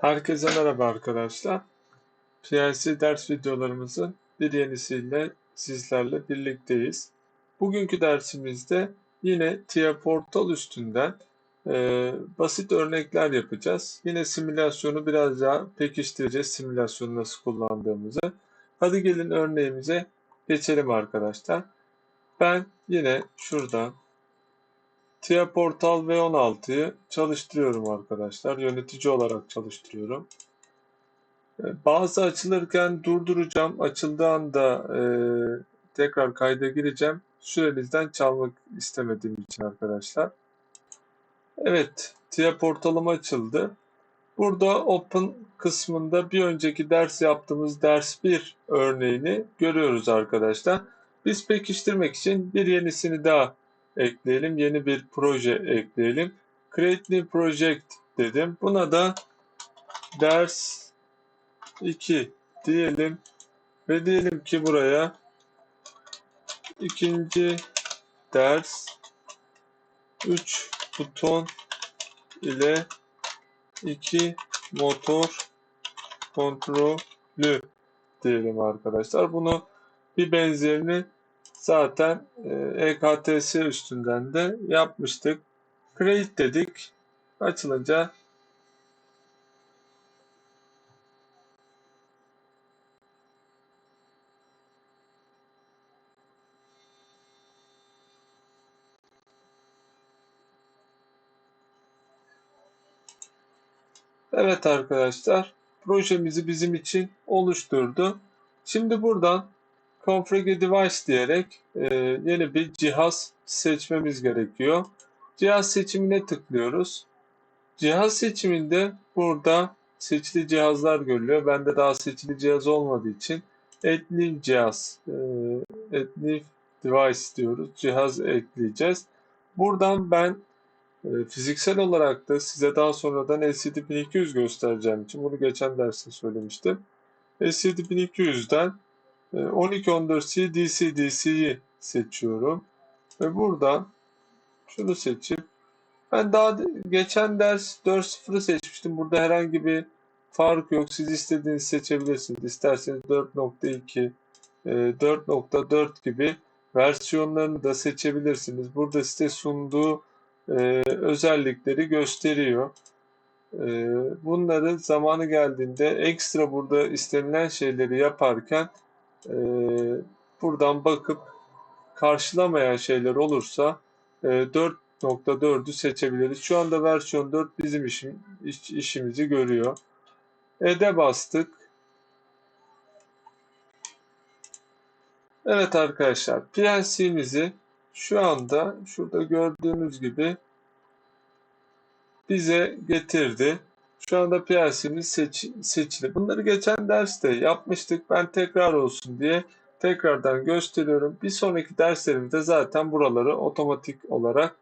Herkese merhaba arkadaşlar. PLC ders videolarımızın bir yenisiyle sizlerle birlikteyiz. Bugünkü dersimizde yine TIA Portal üstünden e, basit örnekler yapacağız. Yine simülasyonu biraz daha pekiştireceğiz simülasyonu nasıl kullandığımızı. Hadi gelin örneğimize geçelim arkadaşlar. Ben yine şuradan TIA Portal V16'yı çalıştırıyorum arkadaşlar. Yönetici olarak çalıştırıyorum. Ee, bazı açılırken durduracağım. Açıldığı anda e, tekrar kayda gireceğim. Sürenizden çalmak istemediğim için arkadaşlar. Evet, TIA portalım açıldı. Burada Open kısmında bir önceki ders yaptığımız ders 1 örneğini görüyoruz arkadaşlar. Biz pekiştirmek için bir yenisini daha ekleyelim. Yeni bir proje ekleyelim. Create new project dedim. Buna da ders 2 diyelim. Ve diyelim ki buraya ikinci ders 3 buton ile 2 motor kontrolü diyelim arkadaşlar. Bunu bir benzerini zaten EKTS e üstünden de yapmıştık. Create dedik. Açılınca Evet arkadaşlar, projemizi bizim için oluşturdu. Şimdi buradan Configure Device diyerek e, yeni bir cihaz seçmemiz gerekiyor. Cihaz seçimine tıklıyoruz. Cihaz seçiminde burada seçili cihazlar görülüyor. Bende daha seçili cihaz olmadığı için Edlive cihaz, e, Edlive device diyoruz. Cihaz ekleyeceğiz. Buradan ben e, fiziksel olarak da size daha sonradan LCD 1200 göstereceğim için bunu geçen derste söylemiştim. LCD 1200'den ee, 12-14'yi DCDC'yi seçiyorum. Ve buradan şunu seçip ben daha geçen ders 4.0'ı seçmiştim. Burada herhangi bir fark yok. Siz istediğinizi seçebilirsiniz. İsterseniz 4.2, 4.4 e, gibi versiyonlarını da seçebilirsiniz. Burada size sunduğu e, özellikleri gösteriyor. E, Bunları zamanı geldiğinde ekstra burada istenilen şeyleri yaparken e, buradan bakıp karşılamayan şeyler olursa e, 4.4'ü seçebiliriz. Şu anda versiyon 4 bizim işim, iş, işimizi görüyor. E'de bastık. Evet arkadaşlar PLC'mizi şu anda şurada gördüğünüz gibi bize getirdi. Şu anda PLC'miz seç, seçili. Bunları geçen derste yapmıştık. Ben tekrar olsun diye tekrardan gösteriyorum. Bir sonraki derslerimde zaten buraları otomatik olarak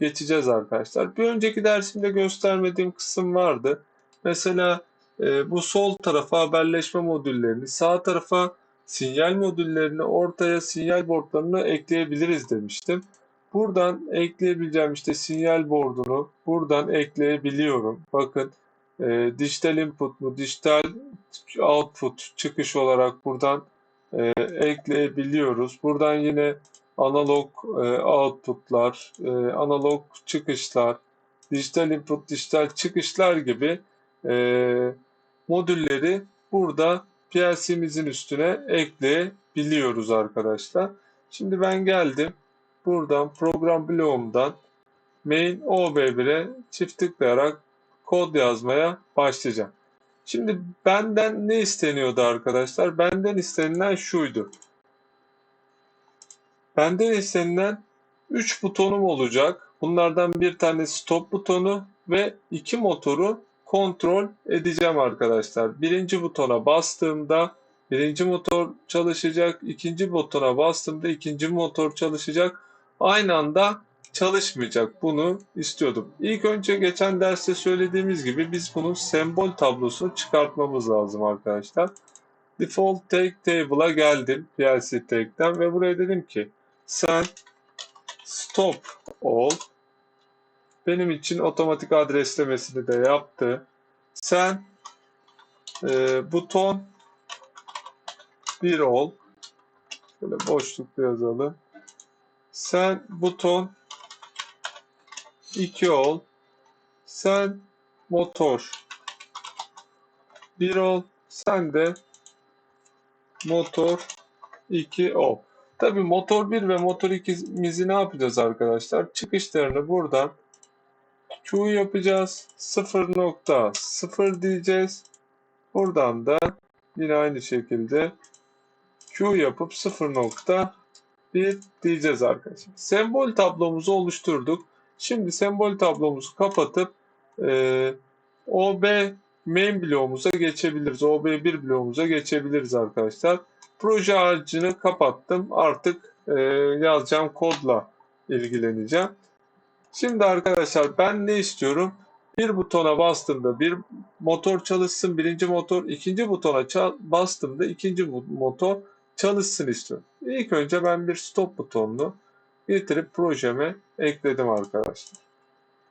geçeceğiz arkadaşlar. Bir önceki dersimde göstermediğim kısım vardı. Mesela e, bu sol tarafa haberleşme modüllerini, sağ tarafa sinyal modüllerini, ortaya sinyal boardlarını ekleyebiliriz demiştim. Buradan ekleyebileceğim işte sinyal board'unu buradan ekleyebiliyorum. Bakın e, dijital input mu, dijital output çıkış olarak buradan e, ekleyebiliyoruz. Buradan yine analog e, outputlar, e, analog çıkışlar, dijital input, dijital çıkışlar gibi e, modülleri burada PLC'mizin üstüne ekleyebiliyoruz arkadaşlar. Şimdi ben geldim. Buradan program bloğumdan main OB1'e çift tıklayarak kod yazmaya başlayacağım. Şimdi benden ne isteniyordu arkadaşlar? Benden istenilen şuydu. Benden istenilen 3 butonum olacak. Bunlardan bir tane stop butonu ve iki motoru kontrol edeceğim arkadaşlar. Birinci butona bastığımda birinci motor çalışacak. ikinci butona bastığımda ikinci motor çalışacak. Aynı anda çalışmayacak. Bunu istiyordum. İlk önce geçen derste söylediğimiz gibi biz bunun sembol tablosunu çıkartmamız lazım arkadaşlar. Default take table'a geldim PLC take'den ve buraya dedim ki sen stop all benim için otomatik adreslemesini de yaptı. Sen e, buton 1 ol. Böyle boşlukta yazalım. Sen buton 2 ol. Sen motor 1 ol. Sen de motor 2 ol. Tabi motor 1 ve motor 2'mizi ne yapacağız arkadaşlar? Çıkışlarını buradan Q yapacağız. 0.0 diyeceğiz. Buradan da yine aynı şekilde Q yapıp 0.1 diyeceğiz arkadaşlar. Sembol tablomuzu oluşturduk. Şimdi sembol tablomuzu kapatıp e, OB main bloğumuza geçebiliriz. OB1 bloğumuza geçebiliriz arkadaşlar. Proje ağacını kapattım. Artık e, yazacağım kodla ilgileneceğim. Şimdi arkadaşlar ben ne istiyorum? Bir butona bastığımda bir motor çalışsın birinci motor, ikinci butona bastığımda ikinci motor çalışsın istiyorum. İlk önce ben bir stop butonunu getirip projeme ekledim arkadaşlar.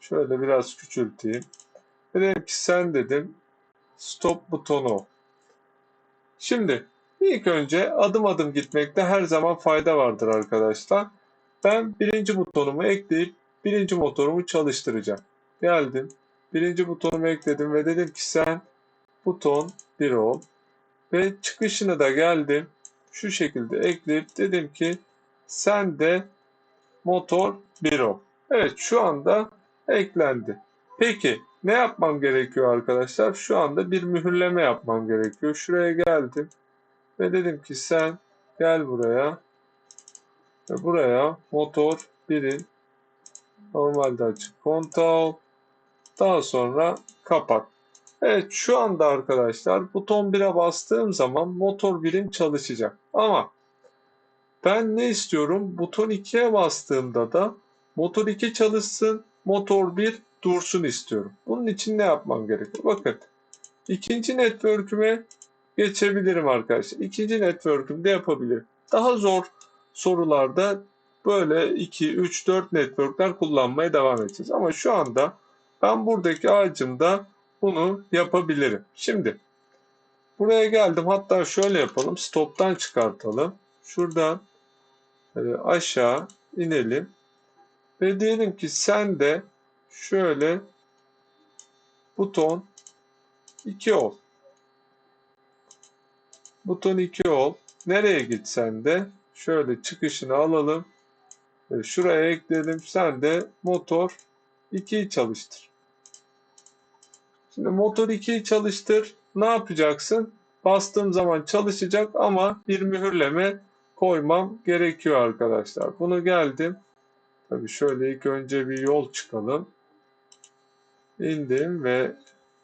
Şöyle biraz küçülteyim. Dedim ki sen dedim stop butonu. Şimdi ilk önce adım adım gitmekte her zaman fayda vardır arkadaşlar. Ben birinci butonumu ekleyip birinci motorumu çalıştıracağım. Geldim. Birinci butonumu ekledim ve dedim ki sen buton 1 ol. Ve çıkışını da geldim. Şu şekilde ekleyip dedim ki sen de motor 1 ol. Evet şu anda eklendi. Peki ne yapmam gerekiyor arkadaşlar? Şu anda bir mühürleme yapmam gerekiyor. Şuraya geldim ve dedim ki sen gel buraya ve buraya motor 1'in normalde açık kontağı daha sonra kapat. Evet şu anda arkadaşlar buton 1'e bastığım zaman motor 1'im çalışacak. Ama ben ne istiyorum? Buton 2'ye bastığımda da motor 2 çalışsın, motor 1 dursun istiyorum. Bunun için ne yapmam gerekiyor? Bakın ikinci network'üme geçebilirim arkadaşlar. İkinci network'ümde yapabilirim. Daha zor sorularda böyle 2, 3, 4 network'ler kullanmaya devam edeceğiz. Ama şu anda ben buradaki ağacımda bunu yapabilirim. Şimdi buraya geldim. Hatta şöyle yapalım. Stop'tan çıkartalım. Şuradan aşağı inelim. Ve diyelim ki sen de şöyle buton 2 ol. Buton 2 ol. Nereye gitsen de şöyle çıkışını alalım. Ve şuraya ekleyelim. Sen de motor 2'yi çalıştır. Şimdi motor 2'yi çalıştır. Ne yapacaksın? Bastığım zaman çalışacak ama bir mühürleme koymam gerekiyor arkadaşlar. Bunu geldim. Tabii şöyle ilk önce bir yol çıkalım. İndim ve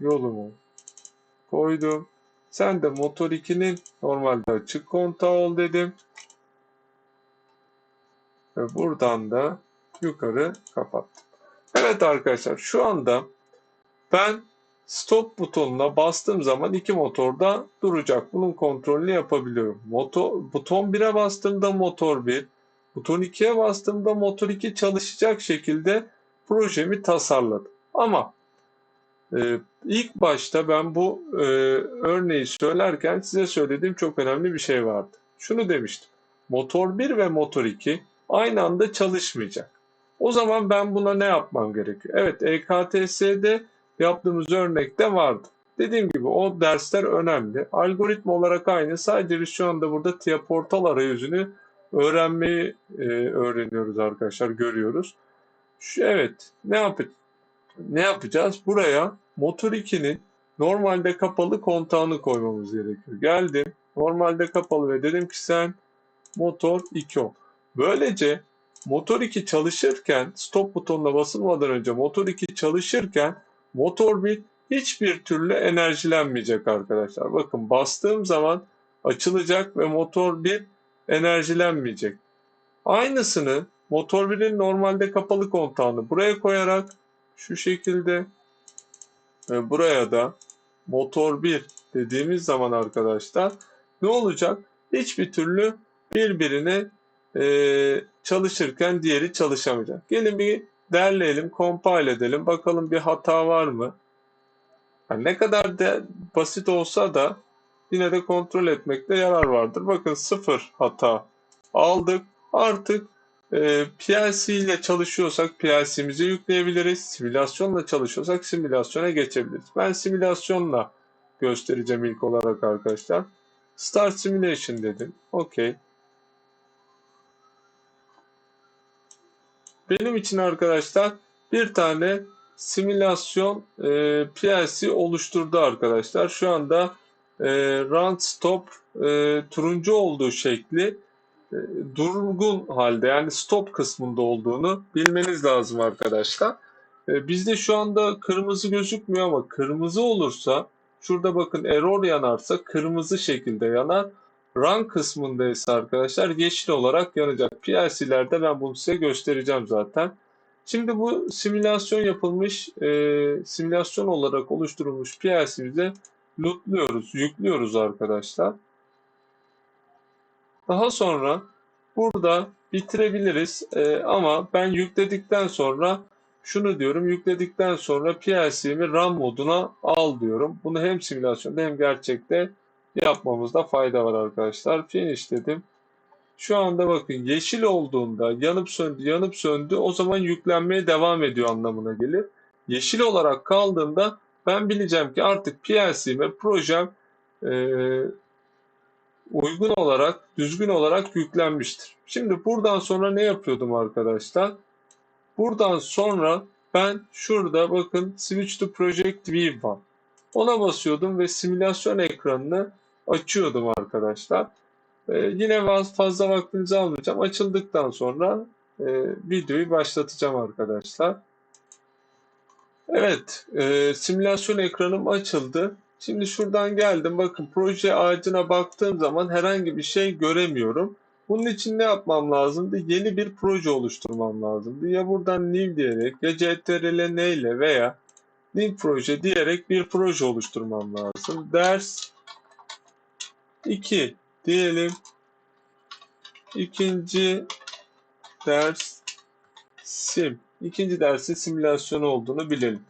yolumu koydum. Sen de motor 2'nin normalde açık kontağı ol dedim. Ve buradan da yukarı kapattım. Evet arkadaşlar şu anda ben stop butonuna bastığım zaman iki motor da duracak. Bunun kontrolünü yapabiliyorum. Motor, buton 1'e bastığımda motor 1, buton 2'ye bastığımda motor 2 çalışacak şekilde projemi tasarladım. Ama e, ilk başta ben bu e, örneği söylerken size söylediğim çok önemli bir şey vardı. Şunu demiştim. Motor 1 ve motor 2 aynı anda çalışmayacak. O zaman ben buna ne yapmam gerekiyor? Evet EKTS'de yaptığımız örnekte vardı. Dediğim gibi o dersler önemli. Algoritma olarak aynı. Sadece şu anda burada TIA portal arayüzünü öğrenmeyi e, öğreniyoruz arkadaşlar, görüyoruz. Şu, evet, ne yap ne yapacağız? Buraya motor 2'nin normalde kapalı kontağını koymamız gerekiyor. Geldim, normalde kapalı ve dedim ki sen motor 2 ol. Böylece motor 2 çalışırken stop butonuna basılmadan önce motor 2 çalışırken motor 1 hiçbir türlü enerjilenmeyecek arkadaşlar. Bakın bastığım zaman açılacak ve motor 1 enerjilenmeyecek. Aynısını motor 1'in normalde kapalı kontağını buraya koyarak şu şekilde ve buraya da motor 1 dediğimiz zaman arkadaşlar ne olacak? Hiçbir türlü birbirine e, çalışırken diğeri çalışamayacak. Gelin bir derleyelim, compile edelim. Bakalım bir hata var mı? Yani ne kadar de basit olsa da yine de kontrol etmekte yarar vardır. Bakın sıfır hata aldık. Artık e, PLC ile çalışıyorsak PLC'mizi yükleyebiliriz. Simülasyonla çalışıyorsak simülasyona geçebiliriz. Ben simülasyonla göstereceğim ilk olarak arkadaşlar. Start Simulation dedim. Okey. Benim için arkadaşlar bir tane simülasyon e, PLC oluşturdu arkadaşlar. Şu anda e, run stop e, turuncu olduğu şekli e, durgun halde yani stop kısmında olduğunu bilmeniz lazım arkadaşlar. E, bizde şu anda kırmızı gözükmüyor ama kırmızı olursa şurada bakın error yanarsa kırmızı şekilde yanar. Run kısmında ise arkadaşlar yeşil olarak yanacak. PLC'lerde ben bunu size göstereceğim zaten. Şimdi bu simülasyon yapılmış, e, simülasyon olarak oluşturulmuş PLC'mize lootluyoruz, yüklüyoruz arkadaşlar. Daha sonra burada bitirebiliriz e, ama ben yükledikten sonra şunu diyorum, yükledikten sonra PLC'mi RAM moduna al diyorum. Bunu hem simülasyonda hem gerçekte yapmamızda fayda var arkadaşlar. Finish dedim. Şu anda bakın yeşil olduğunda yanıp söndü yanıp söndü o zaman yüklenmeye devam ediyor anlamına gelir. Yeşil olarak kaldığında ben bileceğim ki artık PLC'me projem e, uygun olarak düzgün olarak yüklenmiştir. Şimdi buradan sonra ne yapıyordum arkadaşlar? Buradan sonra ben şurada bakın Switch to Project View var. Ona basıyordum ve simülasyon ekranını açıyordum arkadaşlar. Ee, yine fazla vaktinizi almayacağım. Açıldıktan sonra e, videoyu başlatacağım arkadaşlar. Evet, e, simülasyon ekranım açıldı. Şimdi şuradan geldim. Bakın proje ağacına baktığım zaman herhangi bir şey göremiyorum. Bunun için ne yapmam lazımdı? Yeni bir proje oluşturmam lazımdı. Ya buradan new diyerek ya ctrl n ile veya new proje diyerek bir proje oluşturmam lazım. Ders 2 diyelim. İkinci ders sim. İkinci dersin simülasyonu olduğunu bilelim.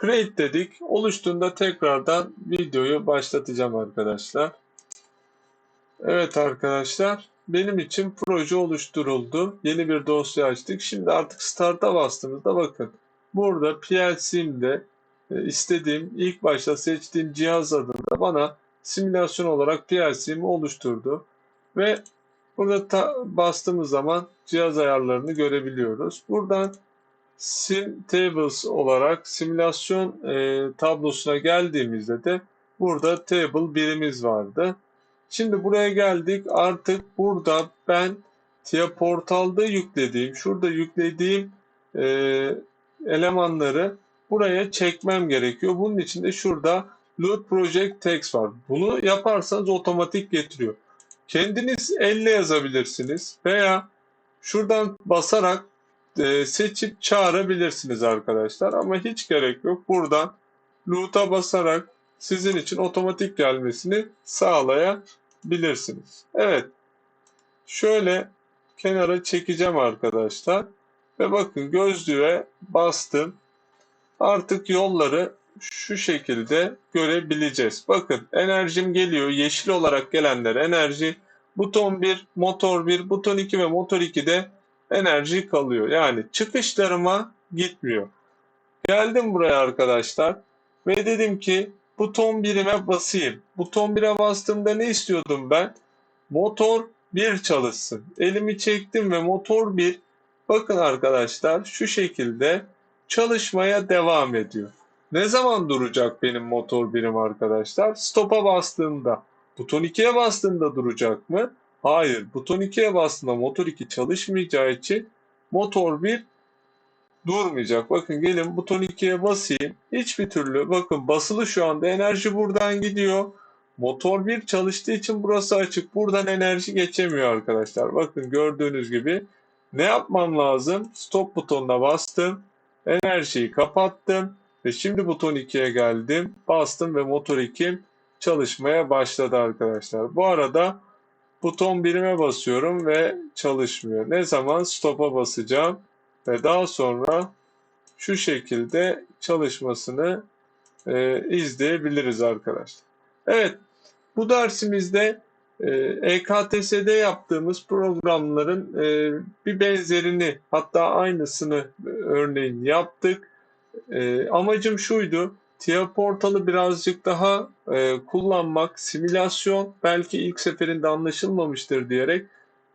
Create dedik. Oluştuğunda tekrardan videoyu başlatacağım arkadaşlar. Evet arkadaşlar. Benim için proje oluşturuldu. Yeni bir dosya açtık. Şimdi artık Start'a bastığımızda bakın. Burada PLC'mde e, istediğim ilk başta seçtiğim cihaz adında bana simülasyon olarak PLC'mi oluşturdu. Ve burada bastığımız zaman cihaz ayarlarını görebiliyoruz. Buradan Sim Tables olarak simülasyon e, tablosuna geldiğimizde de burada table birimiz vardı. Şimdi buraya geldik. Artık burada ben TIA Portal'da yüklediğim, şurada yüklediğim e, elemanları buraya çekmem gerekiyor. Bunun için de şurada Load Project Text var. Bunu yaparsanız otomatik getiriyor. Kendiniz elle yazabilirsiniz veya şuradan basarak e, seçip çağırabilirsiniz arkadaşlar. Ama hiç gerek yok. Buradan loot'a basarak sizin için otomatik gelmesini sağlayabilirsiniz. Evet. Şöyle kenara çekeceğim arkadaşlar. Ve bakın gözlüğe bastım. Artık yolları şu şekilde görebileceğiz. Bakın enerjim geliyor. Yeşil olarak gelenler enerji. Buton 1, motor 1, buton 2 ve motor 2'de enerji kalıyor. Yani çıkışlarıma gitmiyor. Geldim buraya arkadaşlar ve dedim ki buton 1'ime basayım. Buton 1'e bastığımda ne istiyordum ben? Motor 1 çalışsın. Elimi çektim ve motor 1 bakın arkadaşlar şu şekilde çalışmaya devam ediyor. Ne zaman duracak benim motor birim arkadaşlar? Stop'a bastığımda. Buton 2'ye bastığımda duracak mı? Hayır. Buton 2'ye bastığında motor 2 çalışmayacağı için motor 1 durmayacak. Bakın gelin buton 2'ye basayım. Hiçbir türlü bakın basılı şu anda enerji buradan gidiyor. Motor 1 çalıştığı için burası açık. Buradan enerji geçemiyor arkadaşlar. Bakın gördüğünüz gibi ne yapmam lazım? Stop butonuna bastım. Enerjiyi kapattım. Ve şimdi buton 2'ye geldim. Bastım ve motor 2 çalışmaya başladı arkadaşlar. Bu arada buton birime basıyorum ve çalışmıyor. Ne zaman stop'a basacağım ve daha sonra şu şekilde çalışmasını e, izleyebiliriz arkadaşlar. Evet, bu dersimizde e, EKTS'de yaptığımız programların e, bir benzerini hatta aynısını e, örneğin yaptık. E, amacım şuydu, TIA portalı birazcık daha e, kullanmak, simülasyon belki ilk seferinde anlaşılmamıştır diyerek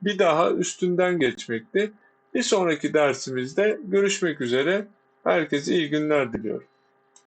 bir daha üstünden geçmekti. Bir sonraki dersimizde görüşmek üzere. Herkese iyi günler diliyorum.